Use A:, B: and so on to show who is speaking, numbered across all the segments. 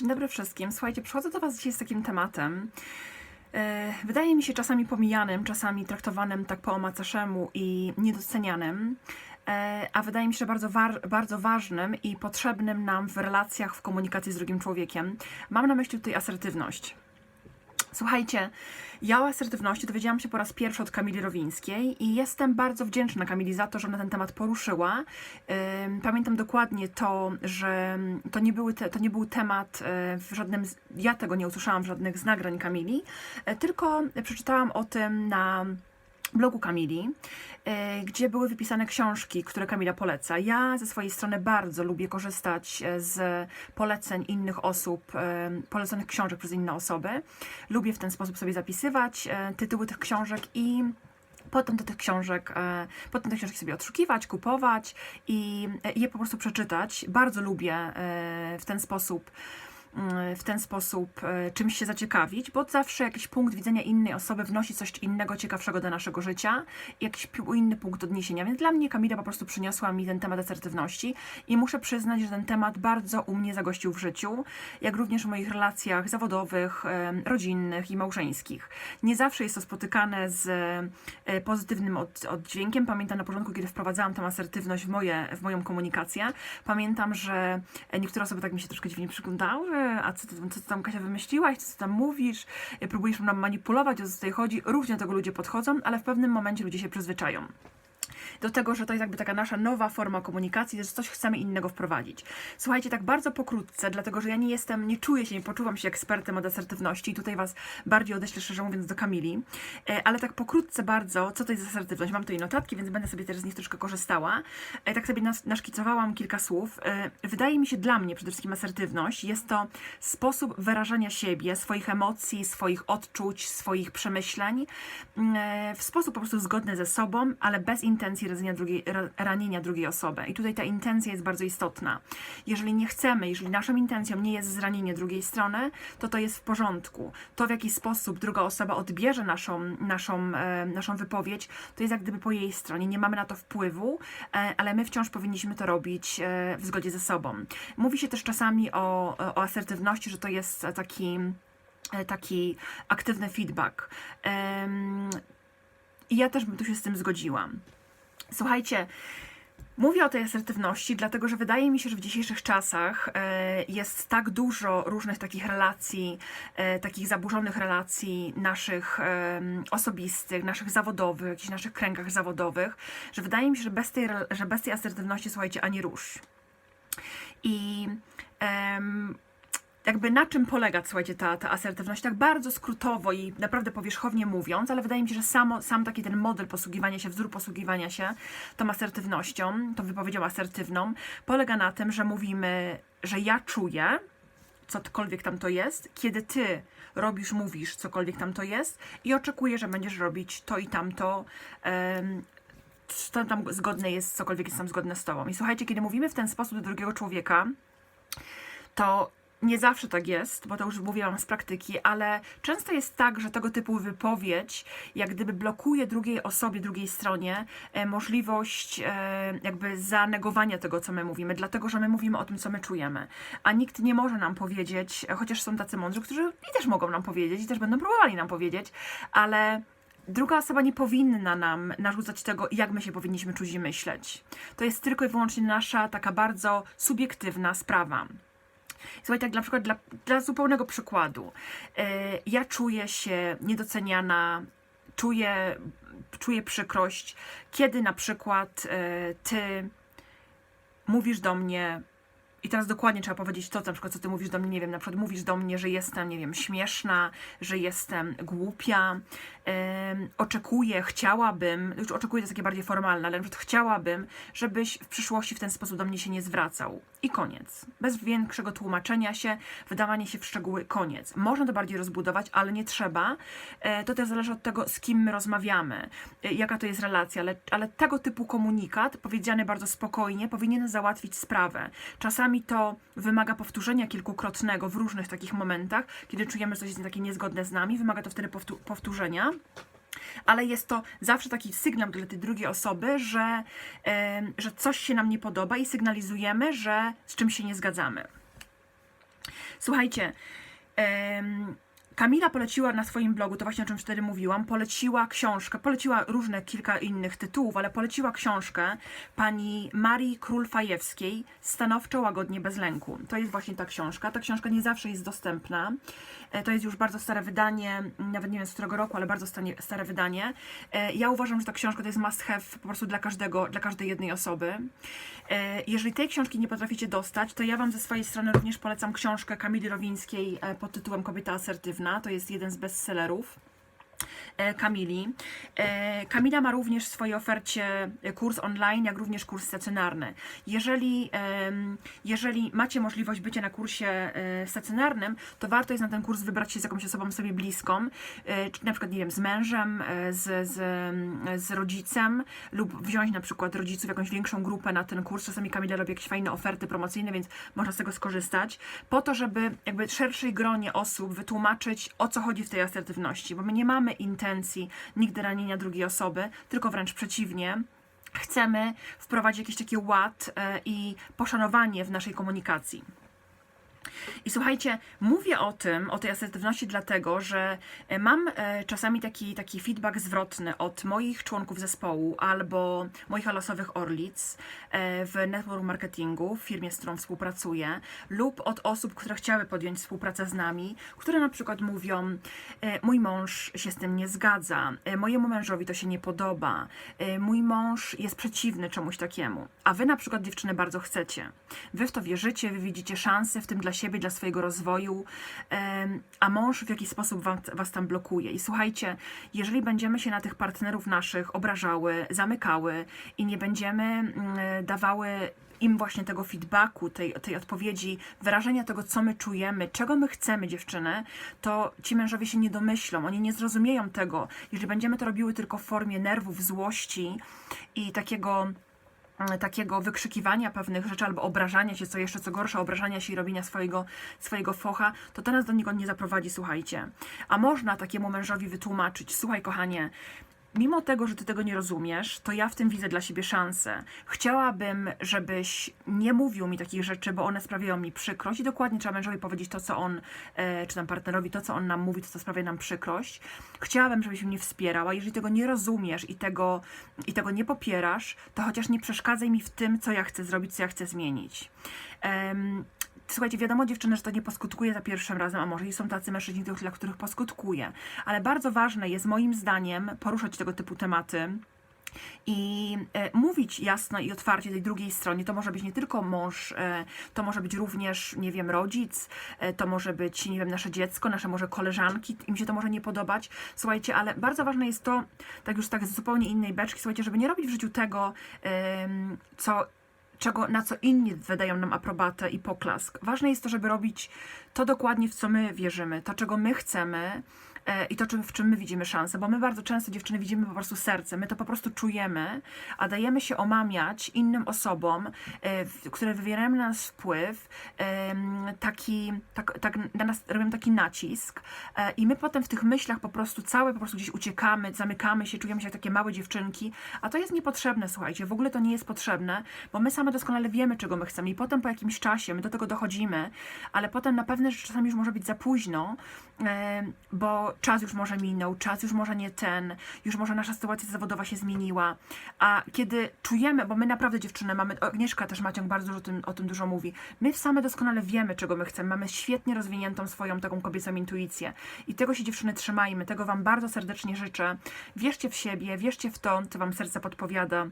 A: Dzień dobry wszystkim. Słuchajcie, przychodzę do Was dzisiaj z takim tematem. e, Wydaje mi się czasami pomijanym, czasami traktowanym tak po omacaszemu i niedocenianym, e, a wydaje mi się, bardzo, bardzo ważnym i potrzebnym nam w relacjach, w komunikacji z drugim człowiekiem. Mam na myśli tutaj asertywność. Słuchajcie, ja o asertywności dowiedziałam się po raz pierwszy od Kamili Rowińskiej i jestem bardzo wdzięczna Kamili za to, że ona ten temat poruszyła. Pamiętam dokładnie to, że to nie, były te, to nie był temat e, w żadnym, ja tego nie usłyszałam w żadnych z nagrań Kamili, e, tylko przeczytałam o tym na blogu Kamili, e, gdzie były wypisane książki, które Kamila poleca. Ja ze swojej strony bardzo lubię korzystać e, z poleceń innych osób, e, poleconych książek przez inne osoby. Lubię w ten sposób sobie zapisywać tytuły tych książek i Potem do tych książek, potem te książki sobie odszukiwać, kupować i je po prostu przeczytać. Bardzo lubię w ten sposób w ten sposób e, czymś się zaciekawić, bo zawsze jakiś punkt widzenia innej osoby wnosi coś innego, ciekawszego do naszego życia, jakiś inny punkt odniesienia. Więc dla mnie Kamila po prostu przyniosła mi ten temat asertywności i muszę przyznać, że ten temat bardzo u mnie zagościł w życiu, jak również w moich relacjach zawodowych, em, rodzinnych i małżeńskich. Nie zawsze jest to spotykane z e, pozytywnym od, oddźwiękiem. Pamiętam na początku, kiedy wprowadzałam tę asertywność w, moje, w moją komunikację, pamiętam, że e, niektóre osoby tak mi się troszkę dziwnie przyglądały, a co ty, co ty tam Kasia wymyśliłaś, co ty tam mówisz, próbujesz nam manipulować, o co tutaj chodzi. Różnie do tego ludzie podchodzą, ale w pewnym momencie ludzie się przyzwyczają do tego, że to jest jakby taka nasza nowa forma komunikacji, że coś chcemy innego wprowadzić. Słuchajcie, tak bardzo pokrótce, dlatego że ja nie jestem, nie czuję się, nie poczuwam się ekspertem od asertywności i tutaj Was bardziej odeślę, szczerze mówiąc, do Kamili, E, ale tak pokrótce bardzo, co to jest asertywność? Mam tutaj notatki, więc będę sobie też z nich troszkę korzystała. E, Tak sobie nas, naszkicowałam kilka słów. E, Wydaje mi się dla mnie przede wszystkim asertywność jest to sposób wyrażania siebie, swoich emocji, swoich odczuć, swoich przemyśleń mm, w sposób po prostu zgodny ze sobą, ale bez intencji ranienia drugiej, ra- ranienia drugiej osoby. I tutaj ta intencja jest bardzo istotna. Jeżeli nie chcemy, jeżeli naszą intencją nie jest zranienie drugiej strony, to to jest w porządku. To, w jaki sposób druga osoba odbierze naszą, naszą, e, naszą wypowiedź, to jest jak gdyby po jej stronie. Nie mamy na to wpływu, e, ale my wciąż powinniśmy to robić e, w zgodzie ze sobą. Mówi się też czasami o, o asertywności, że to jest taki e, taki aktywny feedback. I ja też bym tu się z tym zgodziłam. Słuchajcie, Mówię o tej asertywności, dlatego że wydaje mi się, że w dzisiejszych czasach e, jest tak dużo różnych takich relacji, e, takich zaburzonych relacji naszych osobistych, naszych zawodowych, jakichś naszych kręgach zawodowych, że wydaje mi się, że bez tej, że bez tej asertywności, słuchajcie, ani rusz. I em, jakby na czym polega, słuchajcie, ta, ta asertywność, tak bardzo skrótowo i naprawdę powierzchownie mówiąc, ale wydaje mi się, że samo, sam taki ten model posługiwania się, wzór posługiwania się tą asertywnością, tą wypowiedzią asertywną, polega na tym, że mówimy, że ja czuję, cokolwiek tam to jest, kiedy ty robisz, mówisz, cokolwiek tam to jest i oczekuję, że będziesz robić to i tamto, em, co tam zgodne jest, cokolwiek jest tam zgodne z tobą. I słuchajcie, kiedy mówimy w ten sposób do drugiego człowieka, to nie zawsze tak jest, bo to już mówiłam z praktyki, ale często jest tak, że tego typu wypowiedź jak gdyby blokuje drugiej osobie, drugiej stronie e, możliwość e, jakby zanegowania tego, co my mówimy, dlatego, że my mówimy o tym, co my czujemy. A nikt nie może nam powiedzieć, chociaż są tacy mądrzy, którzy i też mogą nam powiedzieć, i też będą próbowali nam powiedzieć, ale druga osoba nie powinna nam narzucać tego, jak my się powinniśmy czuć i myśleć. To jest tylko i wyłącznie nasza taka bardzo subiektywna sprawa. Słuchaj, tak na przykład dla, dla zupełnego przykładu. E, ja czuję się niedoceniana, czuję, czuję przykrość, kiedy na przykład e, ty mówisz do mnie, i teraz dokładnie trzeba powiedzieć to, na przykład, co ty mówisz do mnie, nie wiem, na przykład mówisz do mnie, że jestem, nie wiem, śmieszna, że jestem głupia, em, oczekuję, chciałabym, już oczekuję to takie bardziej formalne, ale na przykład chciałabym, żebyś w przyszłości w ten sposób do mnie się nie zwracał. I koniec. Bez większego tłumaczenia się, wydawanie się w szczegóły, koniec. Można to bardziej rozbudować, ale nie trzeba. E, To też zależy od tego, z kim my rozmawiamy, e, jaka to jest relacja, ale, ale tego typu komunikat, powiedziany bardzo spokojnie, powinien załatwić sprawę. Czasami to wymaga powtórzenia kilkukrotnego w różnych takich momentach, kiedy czujemy, że coś jest takie niezgodne z nami, wymaga to wtedy powtó- powtórzenia ale jest to zawsze taki sygnał dla tej drugiej osoby, że, em, że coś się nam nie podoba i sygnalizujemy, że z czymś się nie zgadzamy. Słuchajcie, em, Kamila poleciła na swoim blogu, to właśnie o czym wtedy mówiłam, poleciła książkę, poleciła różne kilka innych tytułów, ale poleciła książkę pani Marii Król-Fajewskiej Stanowczo, łagodnie, bez lęku. To jest właśnie ta książka. Ta książka nie zawsze jest dostępna. E, To jest już bardzo stare wydanie, nawet nie wiem z którego roku, ale bardzo stare wydanie. E, Ja uważam, że ta książka to jest must have po prostu dla każdego, dla każdej jednej osoby. E, Jeżeli tej książki nie potraficie dostać, to ja Wam ze swojej strony również polecam książkę Kamili Rowińskiej pod tytułem Kobieta asertywna. To jest jeden z bestsellerów. E, Kamili. E, Kamila ma również w swojej ofercie kurs online, jak również kurs stacjonarny. Jeżeli, jeżeli macie możliwość bycia na kursie e, stacjonarnym, to warto jest na ten kurs wybrać się z jakąś osobą sobie bliską, czy na przykład, nie wiem, z mężem, z, z, z rodzicem, lub wziąć na przykład rodziców, jakąś większą grupę na ten kurs. Czasami Kamila robi jakieś fajne oferty promocyjne, więc można z tego skorzystać, po to, żeby jakby szerszej gronie osób wytłumaczyć, o co chodzi w tej asertywności, bo my nie mamy intencji nigdy ranienia drugiej osoby, tylko wręcz przeciwnie. Chcemy wprowadzić jakiś taki ład e, i poszanowanie w naszej komunikacji. I słuchajcie, mówię o tym, o tej asertywności, dlatego, że e, mam e, czasami taki, taki feedback zwrotny od moich członków zespołu albo moich losowych orlic e, w network marketingu, w firmie, z którą współpracuję, lub od osób, które chciały podjąć współpracę z nami, które na przykład mówią: Mój mąż się z tym nie zgadza, mojemu mężowi to się nie podoba, mój mąż jest przeciwny czemuś takiemu, a wy na przykład dziewczyny bardzo chcecie. Wy w to wierzycie, wy widzicie szansę w tym dla siebie, dla swojego rozwoju, a mąż w jakiś sposób was tam blokuje. I słuchajcie, jeżeli będziemy się na tych partnerów naszych obrażały, zamykały i nie będziemy mm, dawały im właśnie tego feedbacku, tej, tej odpowiedzi, wyrażenia tego, co my czujemy, czego my chcemy, dziewczyny, to ci mężowie się nie domyślą, oni nie zrozumieją tego. Jeżeli będziemy to robiły tylko w formie nerwów, złości i takiego takiego wykrzykiwania pewnych rzeczy albo obrażania się, co jeszcze co gorsza, obrażania się i robienia swojego, swojego focha, to nas do niego nie zaprowadzi, słuchajcie. A można takiemu mężowi wytłumaczyć, słuchaj kochanie, mimo tego, że ty tego nie rozumiesz, to ja w tym widzę dla siebie szansę. Chciałabym, żebyś nie mówił mi takich rzeczy, bo one sprawiają mi przykrość i dokładnie trzeba mężowi powiedzieć to, co on, e, czy tam partnerowi, to, co on nam mówi, to, co sprawia nam przykrość. Chciałabym, żebyś mnie wspierał, a jeżeli tego nie rozumiesz i tego, i tego nie popierasz, to chociaż nie przeszkadzaj mi w tym, co ja chcę zrobić, co ja chcę zmienić. Em, Słuchajcie, wiadomo dziewczyny, że to nie poskutkuje za pierwszym razem, a może i są tacy mężczyźni, dla których poskutkuje. Ale bardzo ważne jest moim zdaniem poruszać tego typu tematy i e, mówić jasno i otwarcie tej drugiej stronie. To może być nie tylko mąż, e, to może być również, nie wiem, rodzic, e, to może być, nie wiem, nasze dziecko, nasze może koleżanki, im się to może nie podobać. Słuchajcie, ale bardzo ważne jest to, tak już tak z zupełnie innej beczki, słuchajcie, żeby nie robić w życiu tego, em, co czego, na co inni wydają nam aprobatę i poklask. Ważne jest to, żeby robić to dokładnie, w co my wierzymy, to, czego my chcemy i to, czym, w czym my widzimy szansę, bo my bardzo często, dziewczyny, widzimy po prostu serce, my to po prostu czujemy, a dajemy się omamiać innym osobom, e, które wywierają na nas wpływ, taki, tak, tak na nas robią taki nacisk e, i my potem w tych myślach po prostu całe po prostu gdzieś uciekamy, zamykamy się, czujemy się jak takie małe dziewczynki, a to jest niepotrzebne, słuchajcie, w ogóle to nie jest potrzebne, bo my same doskonale wiemy, czego my chcemy i potem po jakimś czasie my do tego dochodzimy, ale potem na pewne rzeczy czasami już może być za późno, e, bo czas już może minął, czas już może nie ten, już może nasza sytuacja zawodowa się zmieniła, a kiedy czujemy, bo my naprawdę dziewczyny mamy, Agnieszka też Maciąg bardzo dużo o tym, o tym dużo mówi, my same doskonale wiemy, czego my chcemy, mamy świetnie rozwiniętą swoją taką kobiecą intuicję. I tego się dziewczyny trzymajmy, tego Wam bardzo serdecznie życzę, wierzcie w siebie, wierzcie w to, co Wam serce podpowiada,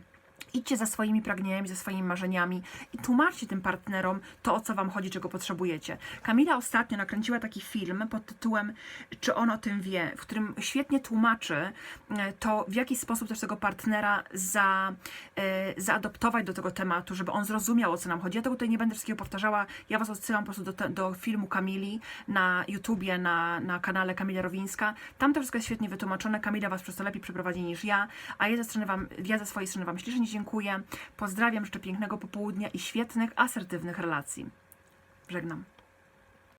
A: Idźcie za swoimi pragnieniami, za swoimi marzeniami i tłumaczcie tym partnerom to, o co wam chodzi, czego potrzebujecie. Kamila ostatnio nakręciła taki film pod tytułem Czy on o tym wie, w którym świetnie tłumaczy e, to, w jaki sposób też tego partnera za, e, zaadoptować do tego tematu, żeby on zrozumiał, o co nam chodzi. Ja tego tutaj nie będę wszystkiego powtarzała. Ja was odsyłam po prostu do, te, do filmu Kamili na YouTubie, na, na kanale Kamila Rowińska. Tam to wszystko jest świetnie wytłumaczone. Kamila was przez to lepiej przeprowadzi niż ja, a ja ze, strony wam, ja ze swojej strony wam ślicznie dziękuję. Pozdrawiam, życzę pięknego popołudnia i świetnych, asertywnych relacji. Żegnam.